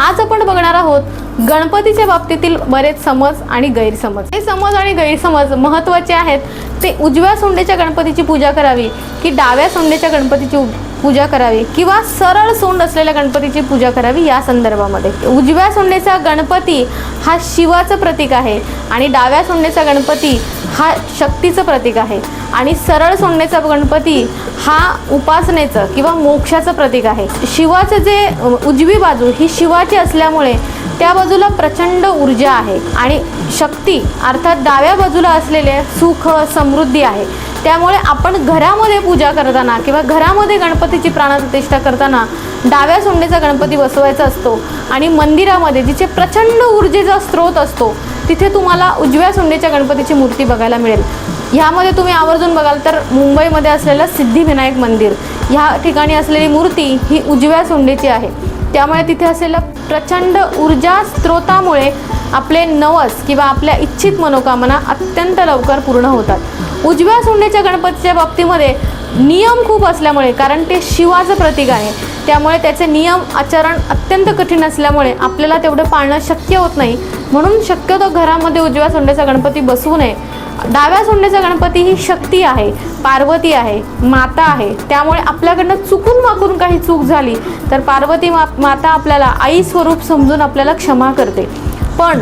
आज आपण बघणार आहोत गणपतीच्या बाबतीतील बरेच समज आणि गैरसमज. हे समज आणि गैरसमज महत्त्वाचे आहेत. ते उजव्या सोंडेच्या गणपतीची पूजा करावी की डाव्या सोंडेच्या गणपतीची उ- पूजा करावी किंवा सरळ सोंड असलेल्या गणपतीची पूजा करावी या संदर्भामध्ये. उजव्या सोंडेचा गणपती हा शिवाचं प्रतीक आहे आणि डाव्या सोंडेचा गणपती हा शक्तीचं प्रतीक आहे. आणि सरळ सोंडेचा गणपती हा उपासनेचं किंवा मोक्षाचं प्रतीक आहे. शिवाचं जे उजवी बाजू ही शिवाची असल्यामुळे त्या बाजूला प्रचंड ऊर्जा आहे आणि शक्ती अर्थात डाव्या बाजूला असलेले सुख समृद्धी आहे. त्यामुळे आपण घरामध्ये पूजा करताना किंवा घरामध्ये गणपतीची प्राणप्रतिष्ठा करताना डाव्या सोंडेचा गणपती बसवायचा असतो आणि मंदिरामध्ये जिथे प्रचंड ऊर्जेचा स्रोत असतो तिथे तुम्हाला उजव्या सोंडेच्या गणपतीची मूर्ती बघायला मिळेल. ह्यामध्ये तुम्ही आवर्जून बघाल तर मुंबईमध्ये असलेलं सिद्धिविनायक मंदिर ह्या ठिकाणी असलेली मूर्ती ही उजव्या सोंडेची आहे. त्यामुळे तिथे असलेलं प्रचंड ऊर्जा स्रोतामुळे आपले नवस किंवा आपल्या इच्छित मनोकामना अत्यंत लवकर पूर्ण होतात. उजव्या सोंडेच्या गणपतीच्या बाबतीमध्ये नियम खूप असल्यामुळे कारण ते शिवाचं प्रतीक आहे. त्यामुळे त्याचे नियम आचरण अत्यंत कठीण असल्यामुळे आपल्याला तेवढं पाळणं शक्य होत नाही. म्हणून शक्यतो घरामध्ये उजव्या सोंड्याचा गणपती बसवू नये. डाव्या सोंडेचा गणपती ही शक्ती आहे पार्वती आहे माता आहे. त्यामुळे आपल्याकडनं चुकून माकून काही चूक झाली तर पार्वती मा माता आपल्याला आई स्वरूप समजून आपल्याला क्षमा करते. पण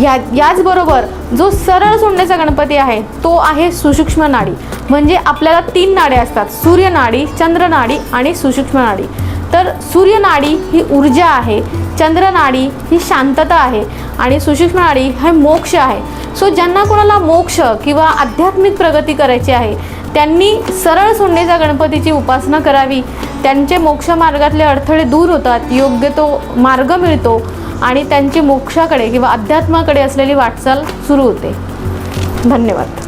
या याचबरोबर जो सरळ सोंडेचा गणपती आहे तो आहे सुसूक्ष्म नाडी. म्हणजे आपल्याला तीन नाड्या असतात सूर्यनाडी चंद्रनाडी आणि सुसूक्ष्म नाडी. तर सूर्यनाडी ही ऊर्जा आहे चंद्रनाडी ही शांतता आहे आणि सुसूक्ष्म नाडी हे मोक्ष आहे. सो ज्यांना कोणाला मोक्ष किंवा आध्यात्मिक प्रगती करायची आहे त्यांनी सरळ सोंडेच्या गणपतीची उपासना करावी. त्यांचे मोक्ष मार्गातले अडथळे दूर होतात योग्य तो मार्ग मिळतो आणि त्यांची मोक्षाकडे किंवा अध्यात्माकडे असलेली वाटचाल सुरू होते. धन्यवाद.